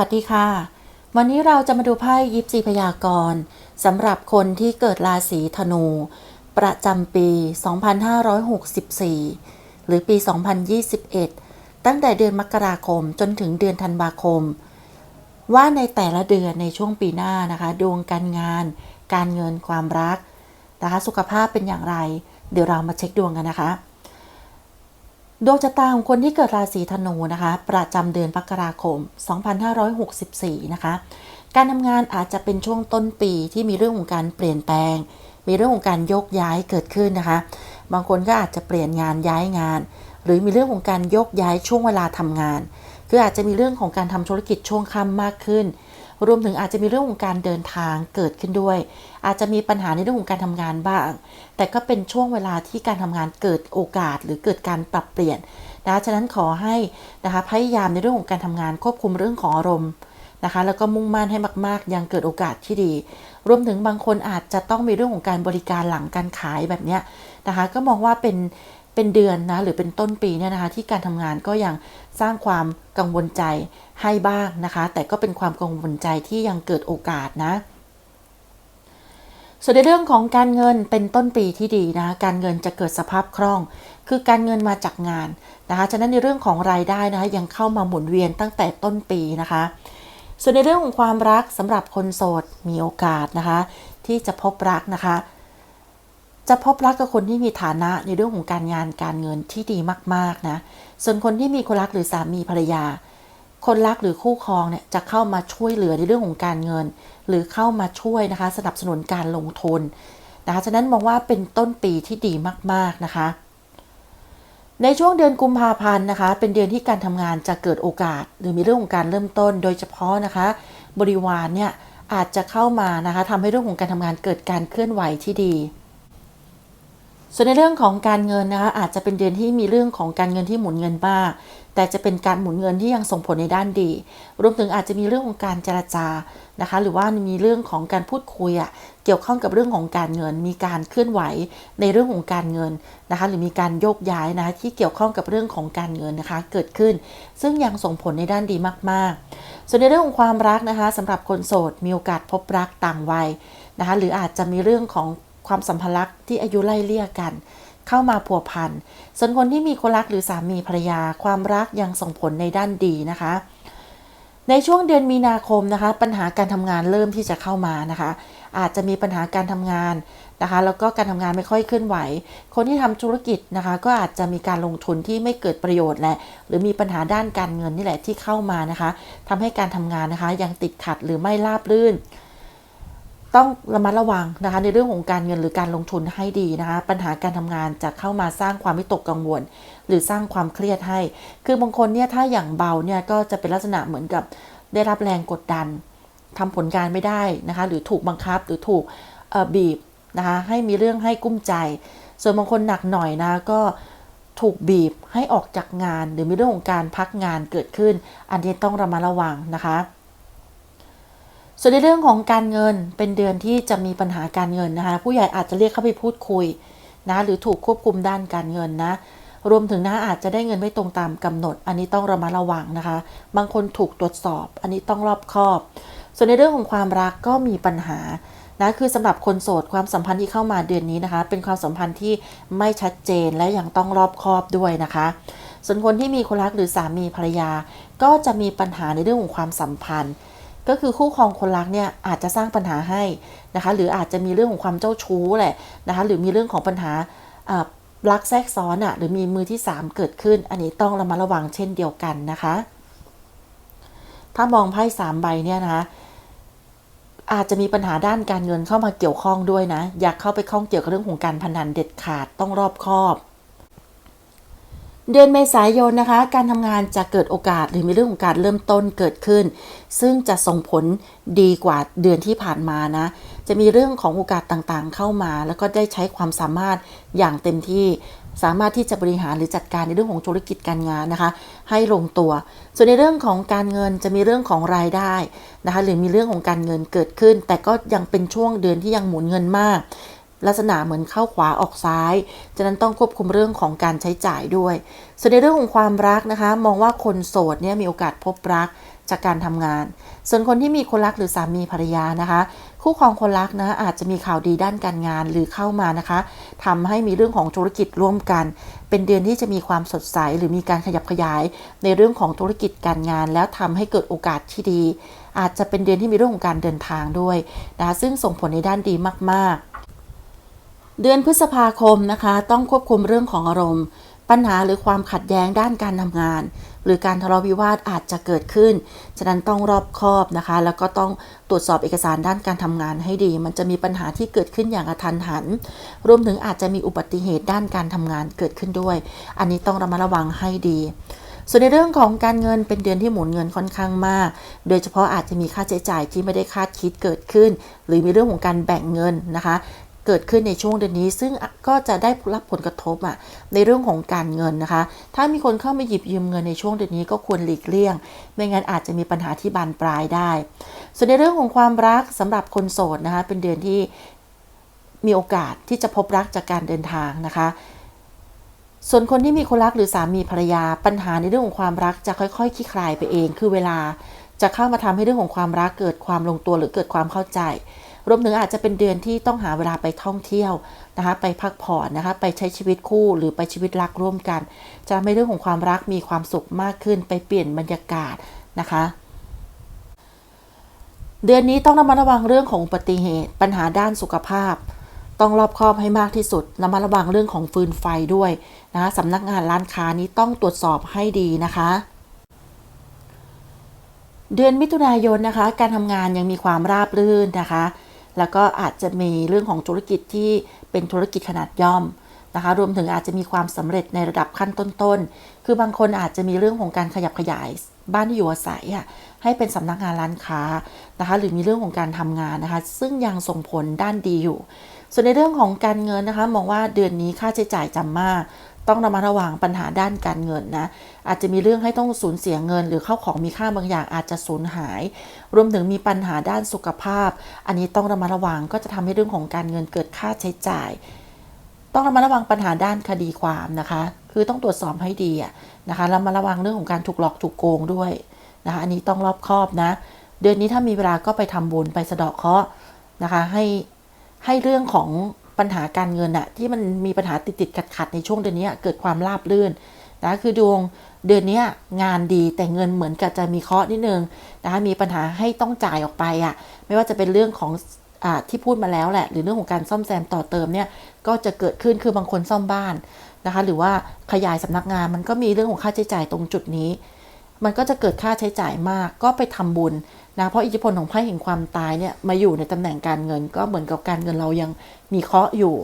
วัสดีค่ะ วันนี้เราจะมาดูไพ่ยิปซีพยากรณ์สำหรับคนที่เกิดราศีธนู ประจำปี 2564 หรือปี 2021 ตั้งแต่เดือนมกราคมจนถึงเดือนธันวาคม ว่าในแต่ละเดือนในช่วงปีหน้านะคะดวงการงาน การเงินความรักนะคะสุขภาพเป็นอย่างไร เดี๋ยวเรามาเช็คดวงกันนะคะ ดวงชะตาของคนที่เกิดราศีธนูนะคะ ประจำเดือนมกราคม 2564 นะคะ การทำงานอาจจะเป็นช่วงต้นปีที่มีเรื่องของการเปลี่ยนแปลง มีเรื่องของการยกย้ายเกิดขึ้นนะคะ บางคนก็อาจจะเปลี่ยนงานย้ายงาน หรือมีเรื่องของการยกย้ายช่วงเวลาทำงาน คืออาจจะมีเรื่องของการทำธุรกิจช่วงค่ำมากขึ้น รวมถึงอาจจะมีเรื่องของการเดินทางเกิดขึ้นด้วย อาจจะมีปัญหาในเรื่องของการทำงานบ้าง แต่ก็เป็นช่วงเวลาที่การทำงานเกิดโอกาสหรือเกิดการปรับเปลี่ยนนะคะฉะนั้นขอให้นะคะพยายามในเรื่องของการทำงานควบคุมเรื่องของอารมณ์นะคะแล้วก็มุ่งมั่นให้มาก ๆ ยังเกิดโอกาสที่ดี รวมถึงบางคนอาจจะต้องมีเรื่องของการบริการหลังการขายแบบนี้นะคะ ก็มองว่าเป็น เป็นเดือนนะหรือเป็นต้นปีเนี่ยนะคะที่การทำงานก็ยังสร้างความกังวลใจให้บ้างนะคะ แต่ก็เป็นความกังวลใจที่ยังเกิดโอกาสนะส่วนในเรื่องของการเงินเป็นต้นปีที่ดีนะการเงินจะเกิดสภาพคล่อง คือการเงินมาจากงานนะคะฉะนั้นในเรื่องของรายได้นะคะยังเข้ามาหมุนเวียนตั้งแต่ต้นปีนะคะ ส่วนในเรื่องของความรักสำหรับคนโสดมีโอกาสนะคะ ที่จะพบรักนะคะ จะพบรักกับคนที่มีฐานะในเรื่องของการงานการเงินที่ดีมากๆนะ ส่วนคนที่มีคนรักหรือสามีภรรยา คนรักหรือคู่ครองเนี่ยจะเข้ามาช่วยเหลือในเรื่องของการเงิน หรือเข้ามาช่วยนะคะ สนับสนุนการลงทุนนะคะฉะนั้นมองว่าเป็นต้นปีที่ดีมากๆนะคะ ในช่วงเดือนกุมภาพันธ์นะคะ เป็นเดือนที่การทำงานจะเกิดโอกาส หรือมีเรื่องของการเริ่มต้น โดยเฉพาะนะคะ บริวารเนี่ยอาจจะเข้ามานะคะทำให้เรื่องของการทำงานเกิดการเคลื่อนไหวที่ดี ส่วนในเรื่องของการเงินนะคะอาจจะเป็นเดือนที่มีเรื่องของการเงินที่หมุนเงินบ้างแต่จะเป็นการหมุนเงินที่ยังส่งผลในด้านดี รวมถึงอาจจะมีเรื่องของการเจรจานะคะ หรือว่ามีเรื่องของการพูดคุยอะเกี่ยวข้องกับเรื่องของการเงิน มีการเคลื่อนไหวในเรื่องของการเงินนะคะ หรือมีการโยกย้ายนะะที่เกี่ยวข้องกับเรื่องของการเงินนะคะ เกิดขึ้น ซึ่งยังส่งผลในด้านดีมากๆ ส่วนในเรื่องของความรักนะคะสำหรับคนโสดมีโอกาสพบรักต่างวัยนะคะ หรืออาจจะมีเรื่องของ ความสัมพันธ์ที่อายุไล่เลี่ยกัน เข้ามาพัวพันส่วนคนที่มีคนรักหรือสามีภรรยาความรักยังส่งผลในด้านดีนะคะ ในช่วงเดือนมีนาคมนะคะ ปัญหาการทำงานเริ่มที่จะเข้ามานะคะ อาจจะมีปัญหาการทำงานนะคะ แล้วก็การทำงานไม่ค่อยเคลื่อนไหว คนที่ทำธุรกิจนะคะ ก็อาจจะมีการลงทุนที่ไม่เกิดประโยชน์แหละหรือมีปัญหาด้านการเงินนี่แหละที่เข้ามานะคะทำให้การทำงานนะคะ ยังติดขัดหรือไม่ราบรื่น ต้องระมัดระวังนะคะในเรื่องของการเงินหรือการลงทุนให้ดีนะคะปัญหาการทำงานจะเข้ามาสร้างความวิตกกังวล หรือสร้างความเครียดให้ คือบางคนเนี่ยถ้าอย่างเบาเนี่ยก็จะเป็นลักษณะเหมือนกับได้รับแรงกดดันทำผลการไม่ได้นะคะหรือถูกบังคับหรือถูกบีบนะคะให้มีเรื่องให้กุ้มใจ ส่วนบางคนหนักหน่อยนะก็ถูกบีบให้ออกจากงาน หรือมีเรื่องของการพักงานเกิดขึ้น อันนี้ต้องระมัดระวังนะคะ ส่วนในเรื่องของการเงินเป็นเดือนที่จะมีปัญหาการเงินนะคะ ผู้ใหญ่อาจจะเรียกเข้าไปพูดคุยนะหรือถูกควบคุมด้านการเงินนะ รวมถึงนะอาจจะได้เงินไม่ตรงตามกำหนด อันนี้ต้องระมัดระวังนะคะ บางคนถูกตรวจสอบ อันนี้ต้องรอบคอบ ส่วนในเรื่องของความรักก็มีปัญหานะคือสำหรับคนโสดความสัมพันธ์ที่เข้ามาเดือนนี้นะคะ เป็นความสัมพันธ์ที่ไม่ชัดเจนและยังต้องรอบคอบด้วยนะคะ ส่วนคนที่มีคนรักหรือสามีภรรยา ก็จะมีปัญหาในเรื่องของความสัมพันธ์ ก็คือคู่ครองคนรักเนี่ยอาจจะสร้างปัญหาให้นะคะหรืออาจจะมีเรื่องของความเจ้าชู้แหละนะคะหรือมีเรื่องของปัญหารักแทรกซ้อนอะ่ะหรือมีมือที่ 3 เกิดขึ้น อันนี้ต้องระมัดระวังเช่นเดียวกันนะคะ ถ้ามองไพ่สามใบเนี่ยนะคะอาจจะมีปัญหาด้านการเงินเข้ามาเกี่ยวข้องด้วยนะ อยากเข้าไปข้องเกี่ยวกับเรื่องของการพนันเด็ดขาดต้องรอบคอบ เดือนเมษายนนะคะ การทำงานจะเกิดโอกาสหรือมีเรื่องของการเริ่มต้นเกิดขึ้น ซึ่งจะส่งผลดีกว่าเดือนที่ผ่านมานะ จะมีเรื่องของโอกาสต่างๆ เข้ามา แล้วก็ได้ใช้ความสามารถอย่างเต็มที่สามารถที่จะบริหารหรือจัดการในเรื่องของธุรกิจการงานนะคะ ให้ลงตัว ส่วนในเรื่องของการเงินจะมีเรื่องของรายได้นะคะ หรือมีเรื่องของการเงินเกิดขึ้น แต่ก็ยังเป็นช่วงเดือนที่ยังหมุนเงินมาก ลักษณะเหมือนเข้าขวาออกซ้าย ฉะนั้นต้องควบคุมเรื่องของการใช้จ่ายด้วย ส่วนในเรื่องของความรักนะคะ มองว่าคนโสดเนี่ยมีโอกาสพบรักจากการทำงาน ส่วนคนที่มีคนรักหรือสามีภรรยานะคะ คู่ครองคนรักนะอาจจะมีข่าวดีด้านการงานหรือเข้ามานะคะทำให้มีเรื่องของธุรกิจร่วมกัน เป็นเดือนที่จะมีความสดใสหรือมีการขยับขยาย ในเรื่องของธุรกิจการงาน แล้วทำให้เกิดโอกาสที่ดี อาจจะเป็นเดือนที่มีเรื่องของการเดินทางด้วยนะคะซึ่งส่งผลในด้านดีมากๆ เดือนพฤษภาคมนะคะ ต้องควบคุมเรื่องของอารมณ์ ปัญหาหรือความขัดแย้งด้านการทำงาน หรือการทะเลาะวิวาทอาจจะเกิดขึ้น ฉะนั้นต้องรอบคอบนะคะ แล้วก็ต้องตรวจสอบเอกสารด้านการทำงานให้ดี มันจะมีปัญหาที่เกิดขึ้นอย่างกระทันหัน รวมถึงอาจจะมีอุบัติเหตุด้านการทำงานเกิดขึ้นด้วย อันนี้ต้องระมัดระวังให้ดีส่วนในเรื่องของการเงินเป็นเดือนที่หมุนเงินค่อนข้างมาก โดยเฉพาะอาจจะมีค่าใช้จ่ายที่ไม่ได้คาดคิดเกิดขึ้น หรือมีเรื่องของการแบ่งเงินนะคะ เกิดขึ้นในช่วงเดือนนี้ ซึ่งก็จะได้รับผลกระทบอะในเรื่องของการเงินนะคะ ถ้ามีคนเข้ามาหยิบยืมเงินในช่วงเดือนนี้ก็ควรหลีกเลี่ยง ไม่งั้นอาจจะมีปัญหาที่บานปลายได้ ส่วนในเรื่องของความรักสำหรับคนโสดนะคะ เป็นเดือนที่มีโอกาสที่จะพบรักจากการเดินทางนะคะส่วนคนที่มีคนรักหรือสามีภรรยาปัญหาในเรื่องของความรักจะค่อยๆคลี่คลายไปเอง คือเวลาจะเข้ามาทำให้เรื่องของความรักเกิดความลงตัวหรือเกิดความเข้าใจ รวมถึงอาจจะเป็นเดือนที่ต้องหาเวลาไปท่องเที่ยวนะคะไปพักผ่อนนะคะไปใช้ชีวิตคู่หรือไปชีวิตรักร่วมกัน จะทำให้เรื่องของความรักมีความสุขมากขึ้น ไปเปลี่ยนบรรยากาศนะคะเดือนนี้ต้องระมัดระวังเรื่องของอุบัติเหตุ ปัญหาด้านสุขภาพ ต้องรอบคอบให้มากที่สุดระมัดระวังเรื่องของฟืนไฟด้วยนะคะสำนักงานร้านค้านี้ต้องตรวจสอบให้ดีนะคะ เดือนมิถุนายนนะคะ การทำงานยังมีความราบรื่นนะคะ แล้วก็อาจจะมีเรื่องของธุรกิจที่เป็นธุรกิจขนาดย่อมนะคะ รวมถึงอาจจะมีความสำเร็จในระดับขั้นต้นๆ คือบางคนอาจจะมีเรื่องของการขยับขยายบ้านที่อยู่อาศัยอะให้เป็นสำนักงานร้านค้านะคะ หรือมีเรื่องของการทำงานนะคะ ซึ่งยังส่งผลด้านดีอยู่ ส่วนในเรื่องของการเงินนะคะ มองว่าเดือนนี้ค่าใช้จ่ายจำมาก ต้องระมัดระวังปัญหาด้านการเงินนะ อาจจะมีเรื่องให้ต้องสูญเสียเงิน หรือเข้าของมีค่าบางอย่างอาจจะสูญหาย รวมถึงมีปัญหาด้านสุขภาพ อันนี้ต้องระมัดระวังก็จะทำให้เรื่องของการเงินเกิดค่าใช้จ่าย ต้องระมัดระวังปัญหาด้านคดีความนะคะ คือต้องตรวจสอบให้ดีอะนะคะระมัดระวังเรื่องของการถูกหลอกถูกโกงด้วยนะคะอันนี้ต้องรอบคอบนะ เดือนนี้ถ้ามีเวลาก็ไปทำบุญไปสะเดาะเคราะห์นะคะให้ให้เรื่องของ ปัญหาการเงินอะที่มันมีปัญหาติดติดขัดขัดในช่วงเดือนนี้เกิดความราบรื่นนะคือดวงเดือนนี้งานดีแต่เงินเหมือนกับจะมีเคราะห์นิดนึงนะคะมีปัญหาให้ต้องจ่ายออกไปอะไม่ว่าจะเป็นเรื่องของอาที่พูดมาแล้วแหละ หรือเรื่องของการซ่อมแซมต่อเติมเนี่ยก็จะเกิดขึ้นคือบางคนซ่อมบ้านนะคะ หรือว่าขยายสำนักงานมันก็มีเรื่องของค่าใช้จ่ายตรงจุดนี้ มันก็จะเกิดค่าใช้จ่ายมาก ก็ไปทำบุญ นะเพราะอิทธิพลของไพ่แห่งความตายเนี่ยมาอยู่ในตำแหน่งการเงิน ก็เหมือนกับการเงินเรายังมีเคราะห์อยู่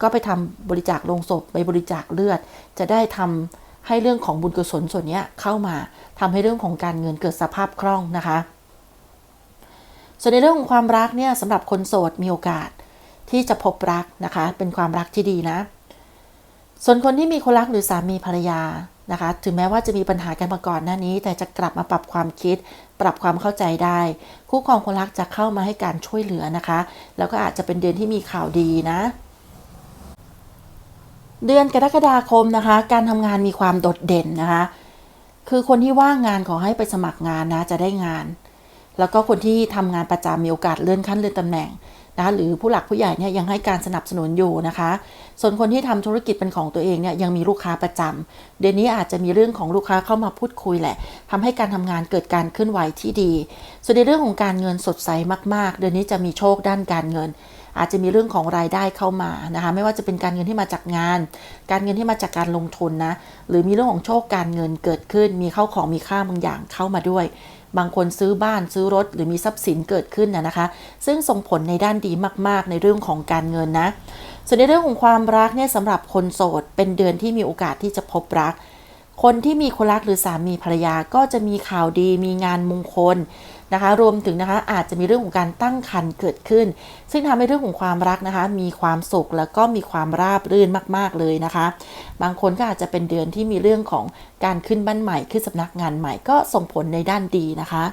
ก็ไปทำบริจาคลงศพไปบริจาคเลือด จะได้ทำให้เรื่องของบุญกุศลส่วนนี้เข้ามาทำให้เรื่องของการเงินเกิดสภาพคล่องนะคะ ส่วนในเรื่องของความรักเนี่ยสำหรับคนโสดมีโอกาสที่จะพบรักนะคะ เป็นความรักที่ดีนะ ส่วนคนที่มีคนรักหรือสามีภรรยา นะคะ ถึงแม้ว่าจะมีปัญหากันมาก่อนหน้านี้ แต่จะกลับมาปรับความคิด ปรับความเข้าใจได้ คู่ครองคนรักจะเข้ามาให้การช่วยเหลือนะคะ แล้วก็อาจจะเป็นเดือนที่มีข่าวดีนะ เดือนกรกฎาคมนะคะ การทำงานมีความโดดเด่นนะคะ คือคนที่ว่างงานขอให้ไปสมัครงานนะจะได้งาน แล้วก็คนที่ทำงานประจำมีโอกาสเลื่อนขั้นเลื่อนตำแหน่ง นะคะหรือผู้หลักผู้ใหญ่เนี่ยยังให้การสนับสนุนอยู่นะคะ ส่วนคนที่ทำธุรกิจเป็นของตัวเองเนี่ยยังมีลูกค้าประจำเดือนนี้อาจจะมีเรื่องของลูกค้าเข้ามาพูดคุยแหละทำให้การทำงานเกิดการเคลื่อนไหวที่ดี ส่วนในเรื่องของการเงินสดใสมาก ๆ เดือนนี้จะมีโชคด้านการเงินอาจจะมีเรื่องของรายได้เข้ามานะคะไม่ว่าจะเป็นการเงินที่มาจากงาน การเงินที่มาจากการลงทุนนะหรือมีเรื่องของโชคการเงินเกิดขึ้น มีเข้าของมีค่าบางอย่างเข้ามาด้วย บางคนซื้อบ้านซื้อรถ หรือมีทรัพย์สินเกิดขึ้นนะนะคะ ซึ่งส่งผลในด้านดีมาก ๆ ในเรื่องของการเงินนะ ส่วนในเรื่องของความรักเนี่ยสำหรับคนโสด เป็นเดือนที่มีโอกาสที่จะพบรัก คนที่มีคนรักหรือสามีภรรยาก็จะมีข่าวดีมีงานมงคลนะคะ รวมถึงนะคะอาจจะมีเรื่องของการตั้งครรภ์เกิดขึ้น ซึ่งทำให้เรื่องของความรักนะคะ มีความสุขแล้วก็มีความราบรื่นมาก ๆเลยนะคะ บางคนก็อาจจะเป็นเดือนที่มีเรื่องของการขึ้นบ้านใหม่ขึ้นสำนักงานใหม่ก็ส่งผลในด้านดีนะคะ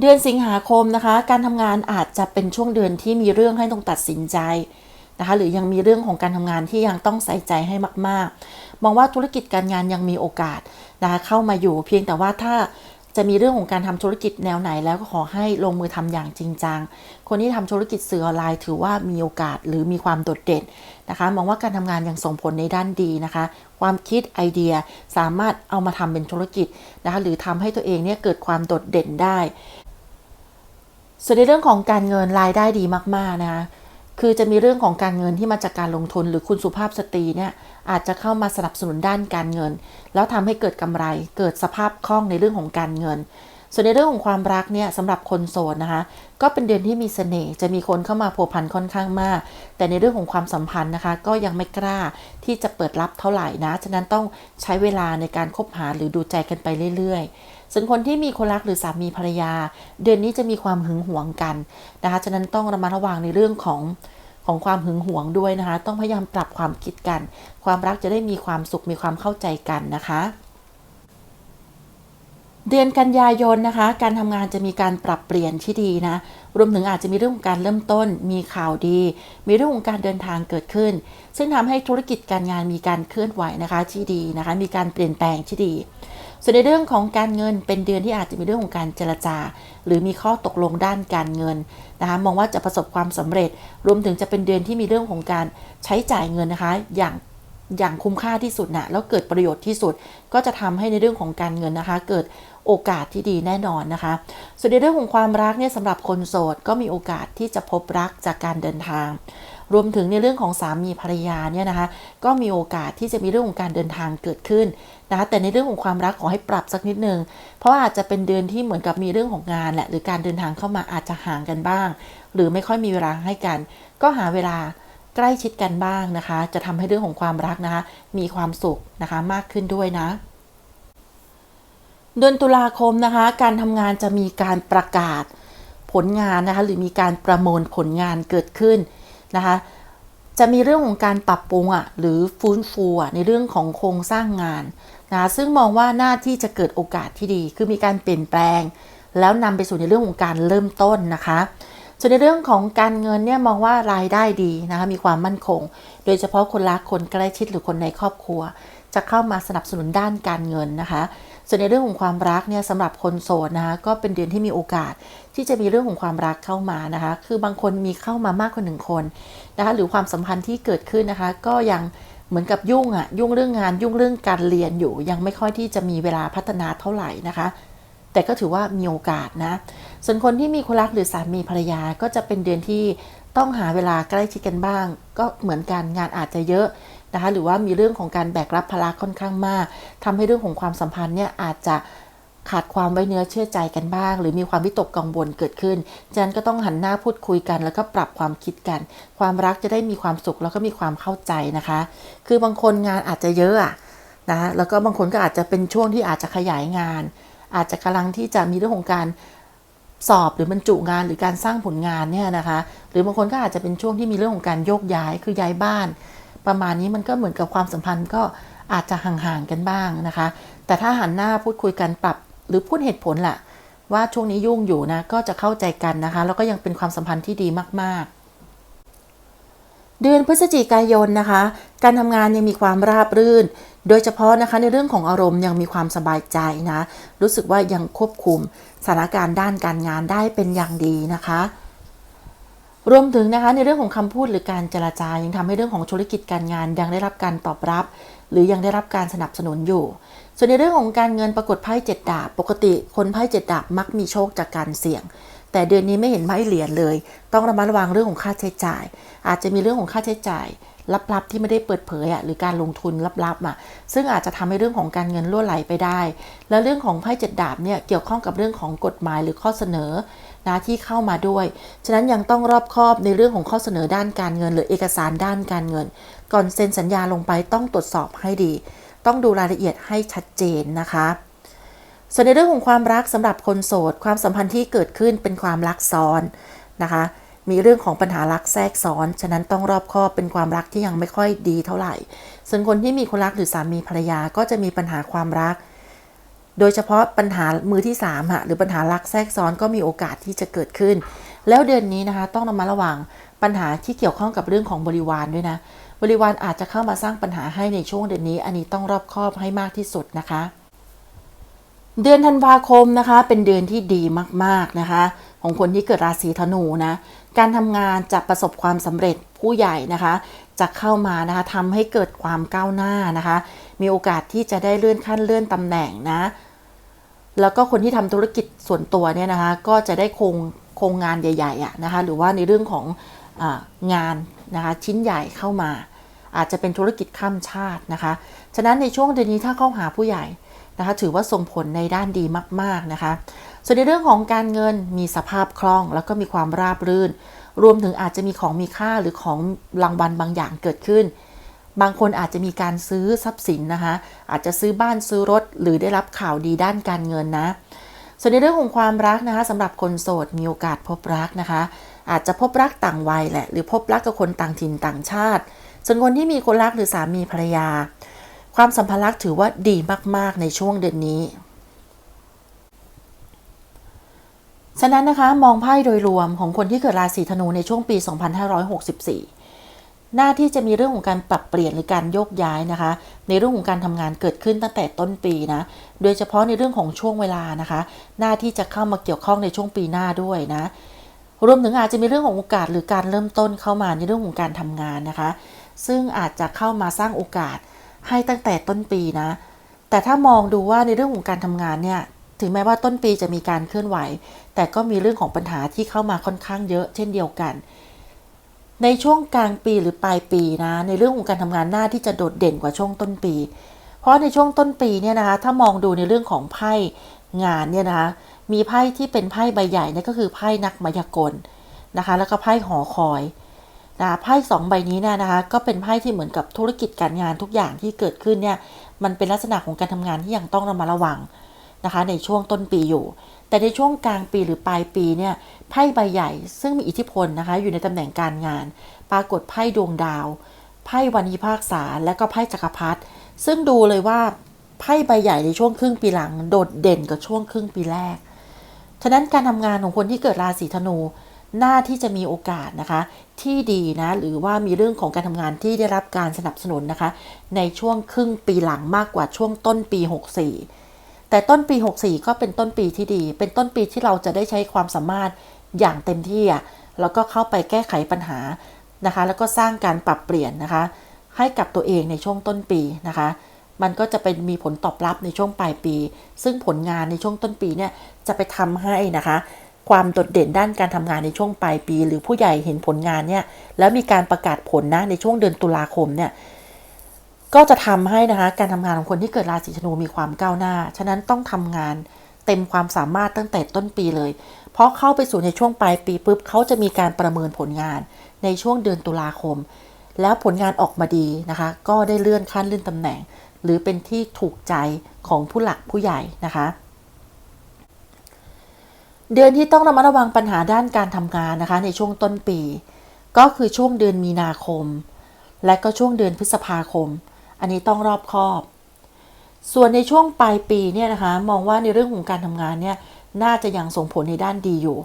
เดือนสิงหาคมนะคะ การทำงานอาจจะเป็นช่วงเดือนที่มีเรื่องให้ต้องตัดสินใจ นะคะหรือยังมีเรื่องของการทำงานที่ยังต้องใส่ใจให้มาก ๆ มองว่าธุรกิจการงานยังมีโอกาสนะคะเข้ามาอยู่ เพียงแต่ว่าถ้าจะมีเรื่องของการทำธุรกิจแนวไหนแล้วก็ขอให้ลงมือทำอย่างจริงจัง คนที่ทำธุรกิจสื่อออนไลน์ถือว่ามีโอกาสหรือมีความโดดเด่นนะคะ มองว่าการทำงานยังส่งผลในด้านดีนะคะ ความคิดไอเดียสามารถเอามาทำเป็นธุรกิจนะคะหรือทำให้ตัวเองเนี่ยเกิดความโดดเด่นได้ ส่วนในเรื่องของการเงินรายได้ดีมากๆนะคะ คือจะมีเรื่องของการเงินที่มาจากการลงทุน หรือคุณสุภาพสตรีเนี่ยอาจจะเข้ามาสนับสนุนด้านการเงิน แล้วทำให้เกิดกำไร เกิดสภาพคล่องในเรื่องของการเงิน ส่วนในเรื่องของความรักเนี่ยสำหรับคนโสดนะคะ ก็เป็นเดือนที่มีเสน่ห์จะมีคนเข้ามาผัวพันค่อนข้างมาก แต่ในเรื่องของความสัมพันธ์นะคะ ก็ยังไม่กล้าที่จะเปิดรับเท่าไหร่นะ ฉะนั้นต้องใช้เวลาในการคบหาหรือดูใจกันไปเรื่อยๆ ส่วนคนที่มีคนรักหรือสามีภรรยา เดือนนี้จะมีความหึงหวงกันนะคะฉะนั้นต้องระมัดระวังในเรื่องของของความหึงหวงด้วยนะคะ ต้องพยายามปรับความคิดกัน ความรักจะได้มีความสุขมีความเข้าใจกันนะคะ เดือนกันยายนนะคะ การทำงานจะมีการปรับเปลี่ยนที่ดีนะ รวมถึงอาจจะมีเรื่องของการเริ่มต้น มีข่าวดี มีเรื่องของการเดินทางเกิดขึ้น ซึ่งทำให้ธุรกิจการงานมีการเคลื่อนไหวนะคะที่ดีนะคะ มีการเปลี่ยนแปลงที่ดี ส่วนในเรื่องของการเงินเป็นเดือนที่อาจจะมีเรื่องของการเจรจา หรือมีข้อตกลงด้านการเงินนะคะมองว่าจะประสบความสำเร็จ รวมถึงจะเป็นเดือนที่มีเรื่องของการใช้จ่ายเงินนะคะ อย่างอย่างคุ้มค่าที่สุดนะแล้วเกิดประโยชน์ที่สุดก็จะทำให้ในเรื่องของการเงินนะคะ เกิดโอกาสที่ดีแน่นอนนะคะ ส่วนในเรื่องของความรักเนี่ยสำหรับคนโสดก็มีโอกาสที่จะพบรักจากการเดินทาง รวมถึงในเรื่องของสามีภรรยาเนี่ยนะคะ ก็มีโอกาสที่จะมีเรื่องของการเดินทางเกิดขึ้นนะคะแต่ในเรื่องของความรักขอให้ปรับสักนิดนึง เพราะอาจจะเป็นเดือนที่เหมือนกับมีเรื่องของงานแหละหรือการเดินทางเข้ามาอาจจะห่างกันบ้าง หรือไม่ค่อยมีเวลาให้กัน ก็หาเวลาใกล้ชิดกันบ้างนะคะ จะทำให้เรื่องของความรักนะคะ มีความสุขนะคะมากขึ้นด้วยนะเดือนตุลาคมนะคะ การทำงานจะมีการประกาศผลงานนะคะ หรือมีการประเมินผลงานเกิดขึ้น นะคะจะมีเรื่องของการปรับปรุงอะหรือฟื้นฟูอะในเรื่องของโครงสร้างงานนะซึ่งมองว่าหน้าที่จะเกิดโอกาสที่ดี คือมีการเปลี่ยนแปลง แล้วนำไปสู่ในเรื่องของการเริ่มต้นนะคะ ส่วนในเรื่องของการเงินเนี่ยมองว่ารายได้ดีนะคะมีความมั่นคง โดยเฉพาะคนรักคนใกล้ชิดหรือคนในครอบครัว จะเข้ามาสนับสนุนด้านการเงินนะคะ ส่วนในเรื่องของความรักเนี่ยสำหรับคนโสดนะคะก็เป็นเดือนที่มีโอกาส ที่จะมีเรื่องของความรักเข้ามานะคะ คือบางคนมีเข้ามามากกว่าหนึ่งคนนะคะ หรือความสัมพันธ์ที่เกิดขึ้นนะคะ ก็ยังเหมือนกับยุ่งอะยุ่งเรื่องงานยุ่งเรื่องการเรียนอยู่ ยังไม่ค่อยที่จะมีเวลาพัฒนาเท่าไหร่นะคะ แต่ก็ถือว่ามีโอกาสนะ ส่วนคนที่มีคนรักหรือสามีภรรยาก็จะเป็นเดือนที่ต้องหาเวลาใกล้ชิดกันบ้าง ก็เหมือนกันงานอาจจะเยอะนะคะ หรือว่ามีเรื่องของการแบกรับภาระค่อนข้างมากทำให้เรื่องของความสัมพันธ์เนี่ยอาจจะ ขาดความไว้เนื้อเชื่อใจกันบ้าง หรือมีความวิตกกังวลเกิดขึ้นฉะนั้นก็ต้องหันหน้าพูดคุยกัน แล้วก็ปรับความคิดกัน ความรักจะได้มีความสุขแล้วก็มีความเข้าใจนะคะ คือบางคนงานอาจจะเยอะอะนะแล้วก็บางคนก็อาจจะเป็นช่วงที่อาจจะขยายงาน อาจจะกำลังที่จะมีเรื่องของการสอบหรือบรรจุงานหรือการสร้างผลงานเนี่ยนะคะ หรือบางคนก็อาจจะเป็นช่วงที่มีเรื่องของการโยกย้ายคือย้ายบ้าน ประมาณนี้มันก็เหมือนกับความสัมพันธ์ก็อาจจะห่างๆกันบ้างนะคะ แต่ถ้าหันหน้าพูดคุยกันปรับ หรือพูดเหตุผลแหละว่าช่วงนี้ยุ่งอยู่นะ ก็จะเข้าใจกันนะคะ แล้วก็ยังเป็นความสัมพันธ์ที่ดีมาก ๆ เดือนพฤศจิกายนนะคะ การทำงานยังมีความราบรื่น โดยเฉพาะนะคะในเรื่องของอารมณ์ยังมีความสบายใจนะ รู้สึกว่ายังควบคุมสถานการณ์ด้านการงานได้เป็นอย่างดีนะคะ รวมถึงนะคะในเรื่องของคำพูดหรือการเจรจายังทำให้เรื่องของธุรกิจการงานยังได้รับการตอบรับ หรือยังได้รับการสนับสนุนอยู่ ส่วนในเรื่องของการเงินปรากฏไพ่เจ็ดดาบ ปกติคนไพ่เจ็ดดาบมักมีโชคจากการเสี่ยง แต่เดือนนี้ไม่เห็นไพ่เหรียญเลย ต้องระมัดระวังเรื่องของค่าใช้จ่าย อาจจะมีเรื่องของค่าใช้จ่ายลับๆที่ไม่ได้เปิดเผยอะหรือการลงทุนลับๆอะซึ่งอาจจะทำให้เรื่องของการเงินล่วไหลไปได้ แล้วเรื่องของไพ่เจ็ดดาบเนี่ยเกี่ยวข้องกับเรื่องของกฎหมายหรือข้อเสนอนะที่เข้ามาด้วย ฉะนั้นยังต้องรอบคอบในเรื่องของข้อเสนอด้านการเงิน หรือเอกสารด้านการเงิน ก่อนเซ็นสัญญาลงไปต้องตรวจสอบให้ดี ต้องดูรายละเอียดให้ชัดเจนนะคะ ส่วนในเรื่องของความรักสำหรับคนโสด ความสัมพันธ์ที่เกิดขึ้นเป็นความรักซ้อนนะคะ มีเรื่องของปัญหารักแทรกซ้อน ฉะนั้นต้องรอบคอบเป็นความรักที่ยังไม่ค่อยดีเท่าไหร่ ส่วนคนที่มีคนรักหรือสามีภรรยาก็จะมีปัญหาความรัก โดยเฉพาะปัญหามือที่3ค่ะหรือปัญหารักแทรกซ้อนก็มีโอกาสที่จะเกิดขึ้น แล้วเดือนนี้นะคะต้องระมัดระวังปัญหาที่เกี่ยวข้องกับเรื่องของบริวารด้วยนะ บริวารอาจจะเข้ามาสร้างปัญหาให้ในช่วงเดือนนี้ อันนี้ต้องรอบคอบให้มากที่สุดนะคะ เดือนธันวาคมนะคะ เป็นเดือนที่ดีมากๆนะคะ ของคนที่เกิดราศีธนูนะ การทำงานจะประสบความสำเร็จผู้ใหญ่นะคะ จะเข้ามานะคะทำให้เกิดความก้าวหน้านะคะ มีโอกาสที่จะได้เลื่อนขั้นเลื่อนตำแหน่งนะ แล้วก็คนที่ทำธุรกิจส่วนตัวเนี่ยนะคะ ก็จะได้โครงโครงงานใหญ่ๆอะนะคะ หรือว่าในเรื่องของ งานนะคะชิ้นใหญ่เข้ามา อาจจะเป็นธุรกิจข้ามชาตินะคะฉะนั้นในช่วงเดือนนี้ถ้าเข้าหาผู้ใหญ่นะคะถือว่าส่งผลในด้านดีมากๆนะคะส่วนในเรื่องของการเงินมีสภาพคล่อง แล้วก็มีความราบรื่น รวมถึงอาจจะมีของมีค่าหรือของรางวัลบางอย่างเกิดขึ้น บางคนอาจจะมีการซื้อทรัพย์สินนะคะอาจจะซื้อบ้านซื้อรถ หรือได้รับข่าวดีด้านการเงินนะส่วนในเรื่องของความรักนะคะสำหรับคนโสดมีโอกาสพบรักนะคะ อาจจะพบรักต่างวัยแหละ หรือพบรักกับคนต่างถิ่นต่างชาติ ส่วนคนที่มีคนรักหรือสามีภรรยา ความสัมพันธ์รักถือว่าดีมากๆในช่วงเดือนนี้ ฉะนั้นนะคะมองไพ่โดยรวมของคนที่เกิดราศีธนูในช่วงปี 2564หน้าที่จะมีเรื่องของการปรับเปลี่ยนหรือการโยกย้ายนะคะ ในเรื่องของการทำงานเกิดขึ้นตั้งแต่ต้นปีนะ โดยเฉพาะในเรื่องของช่วงเวลานะคะ หน้าที่จะเข้ามาเกี่ยวข้องในช่วงปีหน้าด้วยนะ รวมถึงอาจจะมีเรื่องของโอกาสหรือการเริ่มต้นเข้ามาในเรื่องของการทำงานนะคะ ซึ่งอาจจะเข้ามาสร้างโอกาสให้ตั้งแต่ต้นปีนะ แต่ถ้ามองดูว่าในเรื่องของการทำงานเนี่ยถึงแม้ว่าต้นปีจะมีการเคลื่อนไหว แต่ก็มีเรื่องของปัญหาที่เข้ามาค่อนข้างเยอะเช่นเดียวกัน ในช่วงกลางปีหรือปลายปีนะ ในเรื่องของการทำงานหน้าที่จะโดดเด่นกว่าช่วงต้นปี เพราะในช่วงต้นปีเนี่ยนะคะ ถ้ามองดูในเรื่องของไพ่งานเนี่ยนะคะ มีไพ่ที่เป็นไพ่ใบใหญ่นั่ก็คือไพ่นักมายากลนะคะ แล้วก็ไพ่หอคอยนะไพ่สองใบนี้เนี่ยนะคะ ก็เป็นไพ่ที่เหมือนกับธุรกิจการงานทุกอย่างที่เกิดขึ้นเนี่ย มันเป็นลักษณะของการทำงานที่ยังต้องระมัดระวังนะคะ ในช่วงต้นปีอยู่ แต่ในช่วงกลางปีหรือปลายปีเนี่ยไพ่ใบใหญ่ ซึ่งมีอิทธิพลนะคะ อยู่ในตำแหน่งการงาน ปรากฏไพ่ดวงดาวไพ่วันพิพากษาและก็ไพ่จักรพรรดิซึ่งดูเลยว่าไพ่ใบใหญ่ในช่วงครึ่งปีหลังโดดเด่นกว่าช่วงครึ่งปีแรก ฉะนั้นการทำงานของคนที่เกิดราศีธนูหน้าที่จะมีโอกาสนะคะ ที่ดีนะหรือว่ามีเรื่องของการทำงานที่ได้รับการสนับสนุนนะคะ ในช่วงครึ่งปีหลังมากกว่าช่วงต้นปี 64 แต่ต้นปี 64 ก็เป็นต้นปีที่ดี เป็นต้นปีที่เราจะได้ใช้ความสามารถอย่างเต็มที่อะแล้วก็เข้าไปแก้ไขปัญหานะคะ แล้วก็สร้างการปรับเปลี่ยนนะคะ ให้กับตัวเองในช่วงต้นปีนะคะ มันก็จะเป็นมีผลตอบรับในช่วงปลายปี ซึ่งผลงานในช่วงต้นปีเนี่ยจะไปทำให้นะคะ ความโดดเด่นด้านการทำงานในช่วงปลายปี หรือผู้ใหญ่เห็นผลงานเนี่ยแล้วมีการประกาศผลนะในช่วงเดือนตุลาคมเนี่ยก็จะทำให้นะคะการทำงานของคนที่เกิดราศีธนูมีความก้าวหน้า ฉะนั้นต้องทำงานเต็มความสามารถตั้งแต่ต้นปีเลย เพราะเข้าไปสู่ในช่วงปลายปีปุ๊บเขาจะมีการประเมินผลงานในช่วงเดือนตุลาคม แล้วผลงานออกมาดีนะคะ ก็ได้เลื่อนขั้นเลื่อนตำแหน่ง หรือเป็นที่ถูกใจของผู้หลักผู้ใหญ่นะคะ เดือนที่ต้องระมัดระวังปัญหาด้านการทำงานนะคะ ในช่วงต้นปี ก็คือช่วงเดือนมีนาคม และก็ช่วงเดือนพฤษภาคม อันนี้ต้องรอบคอบ ส่วนในช่วงปลายปีเนี่ยนะคะ มองว่าในเรื่องของการทำงานเนี่ยน่าจะยังส่งผลในด้านดีอยู่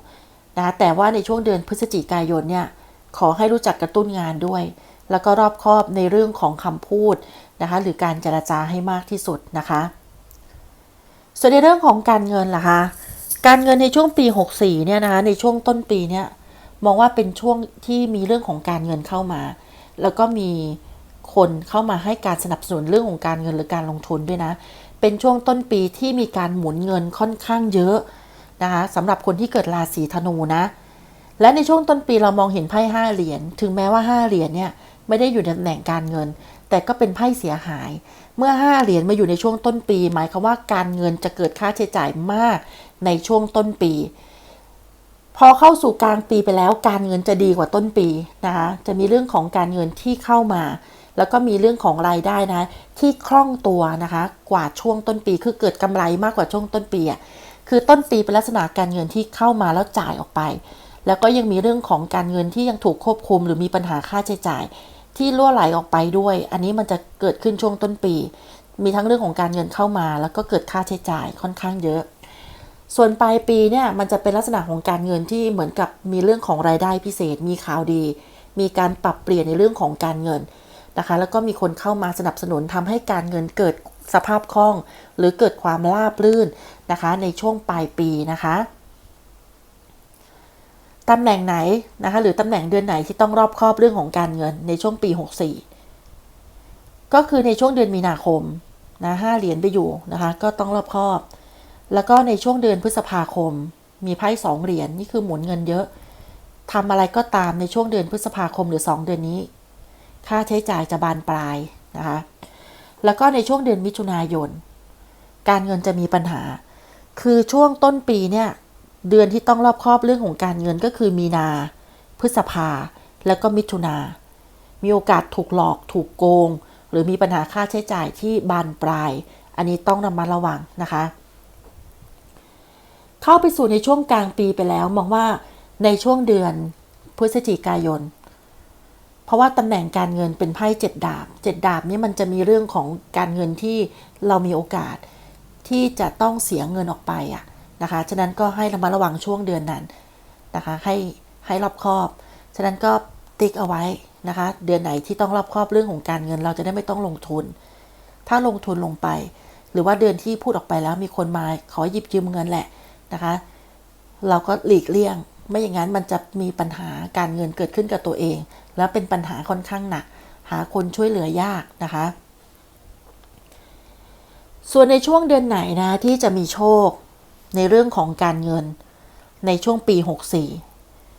นะแต่ว่าในช่วงเดือนพฤศจิกายนเนี่ยขอให้รู้จักกระตุ้นงานด้วย แล้วก็รอบคอบในเรื่องของคำพูดนะคะหรือการเจรจาให้มากที่สุดนะคะ ส่วนในเรื่องของการเงินล่ะคะการเงินในช่วงปี 64เนี่ยนะคะในช่วงต้นปีเนี่ยมองว่าเป็นช่วงที่มีเรื่องของการเงินเข้ามา แล้วก็มีคนเข้ามาให้การสนับสนุนเรื่องของการเงินหรือการลงทุนด้วยนะ เป็นช่วงต้นปีที่มีการหมุนเงินค่อนข้างเยอะนะคะสำหรับคนที่เกิดราศีธนูนะ และในช่วงต้นปีเรามองเห็นไพ่ห้าเหรียญถึงแม้ว่าห้าเหรียญเนี่ย ไม่ได้อยู่ในตำแหน่งการเงิน แต่ก็เป็นไพ่เสียหาย เมื่อห้าเหรียญมาอยู่ในช่วงต้นปี หมายความว่าการเงินจะเกิดค่าใช้จ่ายมากในช่วงต้นปี พอเข้าสู่กลางปีไปแล้วการเงินจะดีกว่าต้นปีนะคะจะมีเรื่องของการเงินที่เข้ามา แล้วก็มีเรื่องของรายได้นะที่คล่องตัวนะคะกว่าช่วงต้นปีคือเกิดกำไรมากกว่าช่วงต้นปีอะคือต้นปีเป็นลักษณะการเงินที่เข้ามาแล้วจ่ายออกไป แล้วก็ยังมีเรื่องของการเงินที่ยังถูกควบคุม หรือมีปัญหาค่าใช้จ่าย ที่ล่วไหลออกไปด้วย อันนี้มันจะเกิดขึ้นช่วงต้นปี มีทั้งเรื่องของการเงินเข้ามา แล้วก็เกิดค่าใช้จ่ายค่อนข้างเยอะ ส่วนปลายปีเนี่ยมันจะเป็นลักษณะของการเงินที่เหมือนกับมีเรื่องของรายได้พิเศษ มีข่าวดี มีการปรับเปลี่ยนในเรื่องของการเงินนะคะ แล้วก็มีคนเข้ามาสนับสนุนทำให้การเงินเกิดสภาพคล่อง หรือเกิดความราบรื่นนะคะในช่วงปลายปีนะคะ ตำแหน่งไหนนะคะหรือตำแหน่งเดือนไหนที่ต้องรอบคอบเรื่องของการเงินในช่วงปี 64 ก็คือในช่วงเดือนมีนาคมนะห้าเหรียญไปอยู่นะคะก็ต้องรอบคอบ แล้วก็ในช่วงเดือนพฤษภาคม มีไพ่สองเหรียญนี่คือหมุนเงินเยอะทำอะไรก็ตามในช่วงเดือนพฤษภาคมหรือ 2 เดือนนี้ ค่าใช้จ่ายจะบานปลายนะคะแล้วก็ในช่วงเดือนมิถุนายน การเงินจะมีปัญหา คือช่วงต้นปีเนี่ย เดือนที่ต้องรอบครอบเรื่องของการเงินก็คือมีนา พฤษภา แล้วก็มิถุนา มีโอกาสถูกหลอกถูกโกง หรือมีปัญหาค่าใช้จ่ายที่บานปลาย อันนี้ต้องระมัดระวังนะคะ เข้าไปสู่ในช่วงกลางปีไปแล้วมองว่าในช่วงเดือนพฤศจิกายน เพราะว่าตำแหน่งการเงินเป็นไพ่เจ็ดดาบเจ็ดดาบนี้มันจะมีเรื่องของการเงินที่เรามีโอกาสที่จะต้องเสียเงินออกไปอะ นะคะ ฉะนั้นก็ให้ระมัดระวังช่วงเดือนนั้นนะคะ ให้ให้รอบคอบ ฉะนั้นก็ติ๊กเอาไว้นะคะ เดือนไหนที่ต้องรอบคอบเรื่องของการเงิน เราจะได้ไม่ต้องลงทุน ถ้าลงทุนลงไป หรือว่าเดือนที่พูดออกไปแล้วมีคนมาขอหยิบยืมเงินแหละนะคะ เราก็หลีกเลี่ยง ไม่อย่างนั้นมันจะมีปัญหาการเงินเกิดขึ้นกับตัวเอง แล้วเป็นปัญหาค่อนข้างหนัก หาคนช่วยเหลือยากนะคะส่วนในช่วงเดือนไหนนะที่จะมีโชค ในเรื่องของการเงิน ในช่วงปี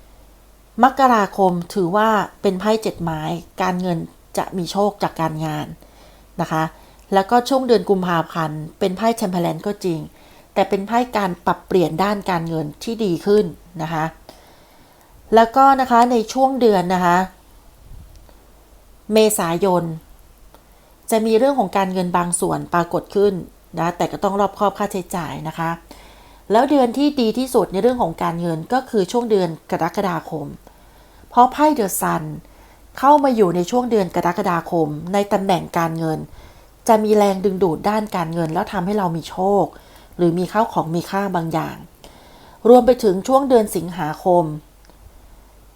64 มกราคมถือว่าเป็นไพ่เจ็ดไม้ การเงินจะมีโชคจากการงานนะคะ แล้วก็ช่วงเดือนกุมภาพันธ์เป็นไพ่แชมเปญก็จริง แต่เป็นไพ่การปรับเปลี่ยนด้านการเงินที่ดีขึ้นนะคะ แล้วก็นะคะในช่วงเดือนนะคะเมษายน จะมีเรื่องของการเงินบางส่วนปรากฏขึ้นนะแต่ก็ต้องรอบคอบค่าใช้จ่ายนะคะ แล้วเดือนที่ดีที่สุดในเรื่องของการเงินก็คือช่วงเดือนกรกฎาคม เพราะไพ่เดอะซันเข้ามาอยู่ในช่วงเดือนกรกฎาคม ในตำแหน่งการเงิน จะมีแรงดึงดูดด้านการเงิน แล้วทำให้เรามีโชค หรือมีข้าวของมีค่าบางอย่าง รวมไปถึงช่วงเดือนสิงหาคม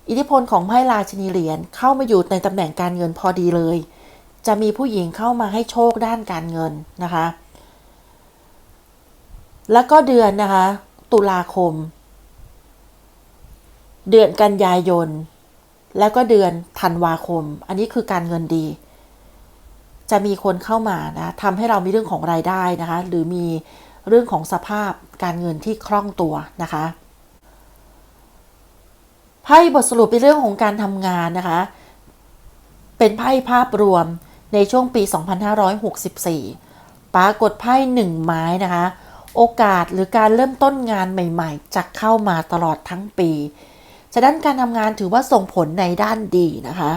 อิทธิพลของไพ่ราชินีเหรียญเข้ามาอยู่ในตำแหน่งการเงินพอดีเลย จะมีผู้หญิงเข้ามาให้โชคด้านการเงินนะคะ แล้วก็เดือนนะคะ ตุลาคม เดือนกันยายน แล้วก็เดือนธันวาคม อันนี้คือการเงินดี จะมีคนเข้ามานะทำให้เรามีเรื่องของรายได้นะคะ หรือมีเรื่องของสภาพการเงินที่คล่องตัวนะคะไพ่บทสรุปในเรื่องของการทำงานนะคะ เป็นไพ่ภาพรวมในช่วงปี 2564ปรากฏไพ่หนึ่งไม้นะคะ โอกาสหรือการเริ่มต้นงานใหม่ ๆ จะเข้ามาตลอดทั้งปี ฉะนั้นการทำงานถือว่าส่งผลในด้านดีนะคะ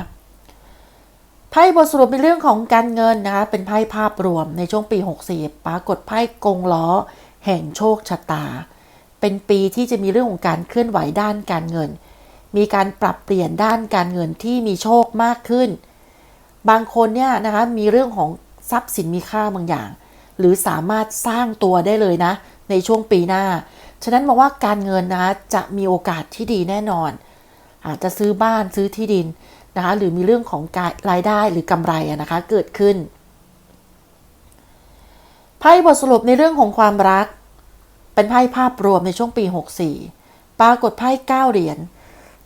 ไพ่บทสรุปในเรื่องของการเงินนะคะเป็นไพ่ภาพรวมในช่วงปี 64 ปรากฏไพ่กงล้อ แห่งโชคชะตา เป็นปีที่จะมีเรื่องของการเคลื่อนไหวด้านการเงิน มีการปรับเปลี่ยนด้านการเงินที่มีโชคมากขึ้น บางคนเนี่ยนะคะมีเรื่องของทรัพย์สินมีค่าบางอย่าง หรือสามารถสร้างตัวได้เลยนะ ในช่วงปีหน้า ฉะนั้นมองว่าการเงินนะคะจะมีโอกาสที่ดีแน่นอน อาจจะซื้อบ้านซื้อที่ดินนะคะหรือมีเรื่องของการรายได้หรือกำไรนะคะเกิดขึ้นไพ่บทสรุปในเรื่องของความรัก เป็นไพ่ภาพรวมในช่วงปี 64 ปรากฏไพ่เก้าเหรียญ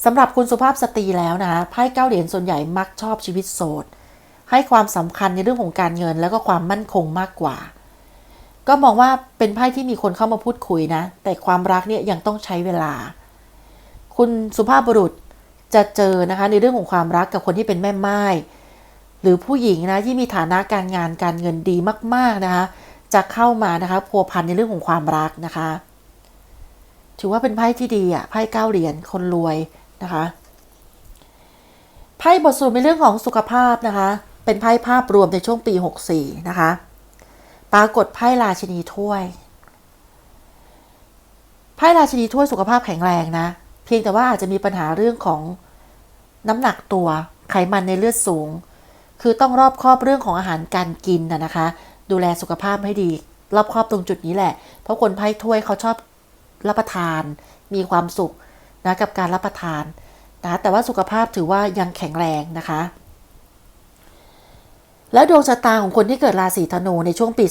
สำหรับคุณสุภาพสตรีแล้วนะคะไพ่เก้าเหรียญส่วนใหญ่มักชอบชีวิตโสด ให้ความสำคัญในเรื่องของการเงินแล้วก็ความมั่นคงมากกว่า ก็มองว่าเป็นไพ่ที่มีคนเข้ามาพูดคุยนะ แต่ความรักเนี่ยยังต้องใช้เวลา คุณสุภาพบุรุษจะเจอนะคะในเรื่องของความรักกับคนที่เป็นแม่ไม้หรือผู้หญิงนะที่มีฐานะการงานการเงินดีมาก ๆ นะคะ จะเข้ามานะคะพัวพันในเรื่องของความรักนะคะ ถือว่าเป็นไพ่ที่ดีอะไพ่เก้าเหรียญคนรวยนะคะไพ่บทสรุปในเรื่องของสุขภาพนะคะ เป็นไพ่ภาพรวมในช่วงปี 64 นะคะ ปรากฏไพ่ราชินีถ้วย ไพ่ราชินีถ้วยสุขภาพแข็งแรงนะ เพียงแต่ว่าอาจจะมีปัญหาเรื่องของน้ำหนักตัวไขมันในเลือดสูง คือต้องรอบครอบเรื่องของอาหารการกินนะนะคะ ดูแลสุขภาพให้ดี รอบครอบตรงจุดนี้แหละ เพราะคนไพ่ถ้วยเขาชอบรับประทาน มีความสุขนะกับการรับประทานนะแต่ว่าสุขภาพถือว่ายังแข็งแรงนะคะ แล้วดวงชะตาของคนที่เกิดราศีธนูในช่วงปี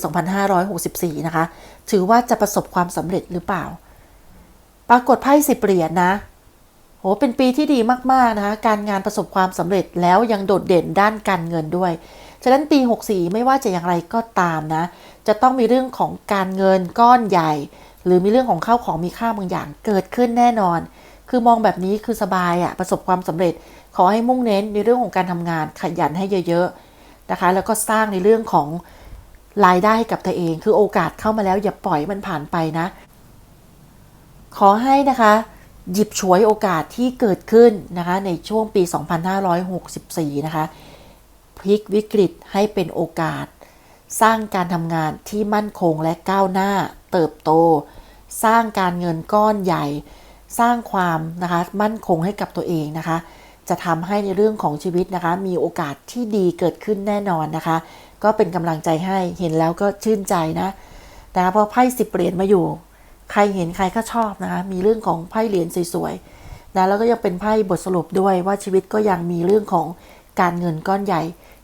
2564 นะคะ ถือว่าจะประสบความสำเร็จหรือเปล่า ปรากฏไพ่สิบเหรียญนะโหเป็นปีที่ดีมากๆนะคะ การงานประสบความสำเร็จแล้วยังโดดเด่นด้านการเงินด้วย ฉะนั้นปี 64 ไม่ว่าจะอย่างไรก็ตามนะ จะต้องมีเรื่องของการเงินก้อนใหญ่ หรือมีเรื่องของข้าวของมีค่าบางอย่างเกิดขึ้นแน่นอน คือมองแบบนี้คือสบายอะประสบความสำเร็จ ขอให้มุ่งเน้นในเรื่องของการทำงานขยันให้เยอะๆ นะคะแล้วก็สร้างในเรื่องของรายได้ให้กับตัวเอง คือโอกาสเข้ามาแล้วอย่าปล่อยมันผ่านไปนะ ขอให้นะคะหยิบฉวยโอกาสที่เกิดขึ้นนะคะในช่วงปี 2564 นะคะพลิกวิกฤตให้เป็นโอกาส สร้างการทำงานที่มั่นคงและก้าวหน้าเติบโต สร้างการเงินก้อนใหญ่ สร้างความนะคะมั่นคงให้กับตัวเองนะคะ จะทำให้ในเรื่องของชีวิตนะคะ มีโอกาสที่ดีเกิดขึ้นแน่นอนนะคะ ก็เป็นกำลังใจให้เห็นแล้วก็ชื่นใจนะแต่พอไพ่สิบเหรียญมาอยู่ ใครเห็นใครก็ชอบนะคะ มีเรื่องของไพ่เหรียญสวยๆนะแล้วก็ยังเป็นไพ่บทสรุปด้วยว่าชีวิตก็ยังมีเรื่องของการเงินก้อนใหญ่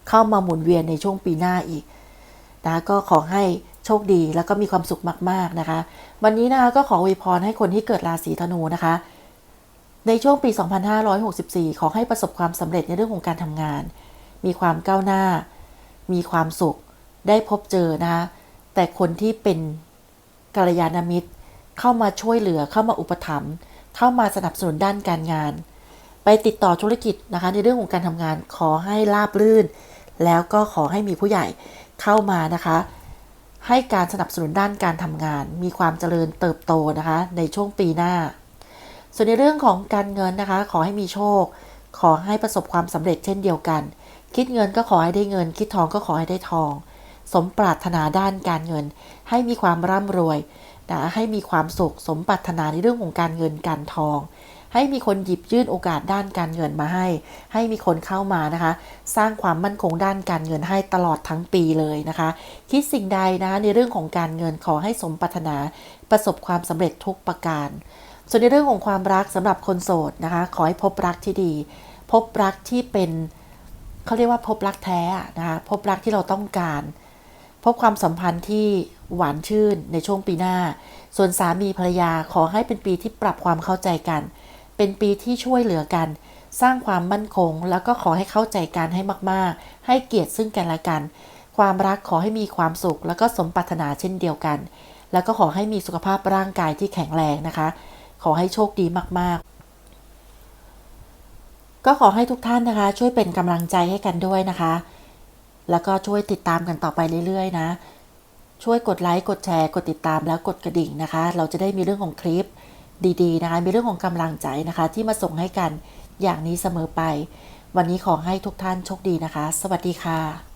เข้ามาหมุนเวียนในช่วงปีหน้าอีกนะก็ขอให้โชคดีแล้วก็มีความสุขมาก ๆนะคะ วันนี้นะคะก็ขออวยพรให้คนที่เกิดราศีธนูนะคะ ในช่วงปี 2564 ขอให้ประสบความสำเร็จในเรื่องของการทำงาน มีความก้าวหน้า มีความสุข ได้พบเจอนะคะแต่คนที่เป็นกัลยาณมิตร เข้ามาช่วยเหลือเข้ามาอุปถัมภ์เข้ามาสนับสนุนด้านการงาน ไปติดต่อธุรกิจนะคะในเรื่องของการทำงานขอให้ราบรื่น แล้วก็ขอให้มีผู้ใหญ่เข้ามานะคะ ให้การสนับสนุนด้านการทำงาน มีความเจริญเติบโตนะคะ ในช่วงปีหน้า ส่วนในเรื่องของการเงินนะคะ ขอให้มีโชค ขอให้ประสบความสำเร็จเช่นเดียวกัน คิดเงินก็ขอให้ได้เงิน คิดทองก็ขอให้ได้ทอง สมปรารถนาด้านการเงิน ให้มีความร่ำรวยนะให้มีความสุข สมปรารถนาในเรื่องของการเงินการทอง ให้มีคนหยิบยื่นโอกาสด้านการเงินมาให้ ให้มีคนเข้ามานะคะ สร้างความมั่นคงด้านการเงินให้ตลอดทั้งปีเลยนะคะ คิดสิ่งใดนะคะในเรื่องของการเงินขอให้สมปรารถนาประสบความสำเร็จทุกประการ ส่วนในเรื่องของความรักสำหรับคนโสดนะคะ ขอให้พบรักที่ดี พบรักที่เป็นเขาเรียกว่าพบรักแท้นะคะพบรักที่เราต้องการ พบความสัมพันธ์ที่หวานชื่นในช่วงปีหน้า ส่วนสามีภรรยาขอให้เป็นปีที่ปรับความเข้าใจกัน เป็นปีที่ช่วยเหลือกัน สร้างความมั่นคง แล้วก็ขอให้เข้าใจกันให้มาก ๆ ให้เกียรติซึ่งกันและกัน ความรักขอให้มีความสุข แล้วก็สมปรารถนาเช่นเดียวกัน แล้วก็ขอให้มีสุขภาพร่างกายที่แข็งแรงนะคะ ขอให้โชคดีมาก ๆ ก็ขอให้ทุกท่านนะคะ ช่วยเป็นกำลังใจให้กันด้วยนะคะ แล้วก็ช่วยติดตามกันต่อไปเรื่อย ๆ นะ ช่วยกดไลค์กดแชร์ กดติดตามแล้วกดกระดิ่งนะคะ เราจะได้มีเรื่องของคลิปดีๆนะคะ มีเรื่องของกำลังใจนะคะ ที่มาส่งให้กันอย่างนี้เสมอไป วันนี้ขอให้ทุกท่านโชคดีนะคะ สวัสดีค่ะ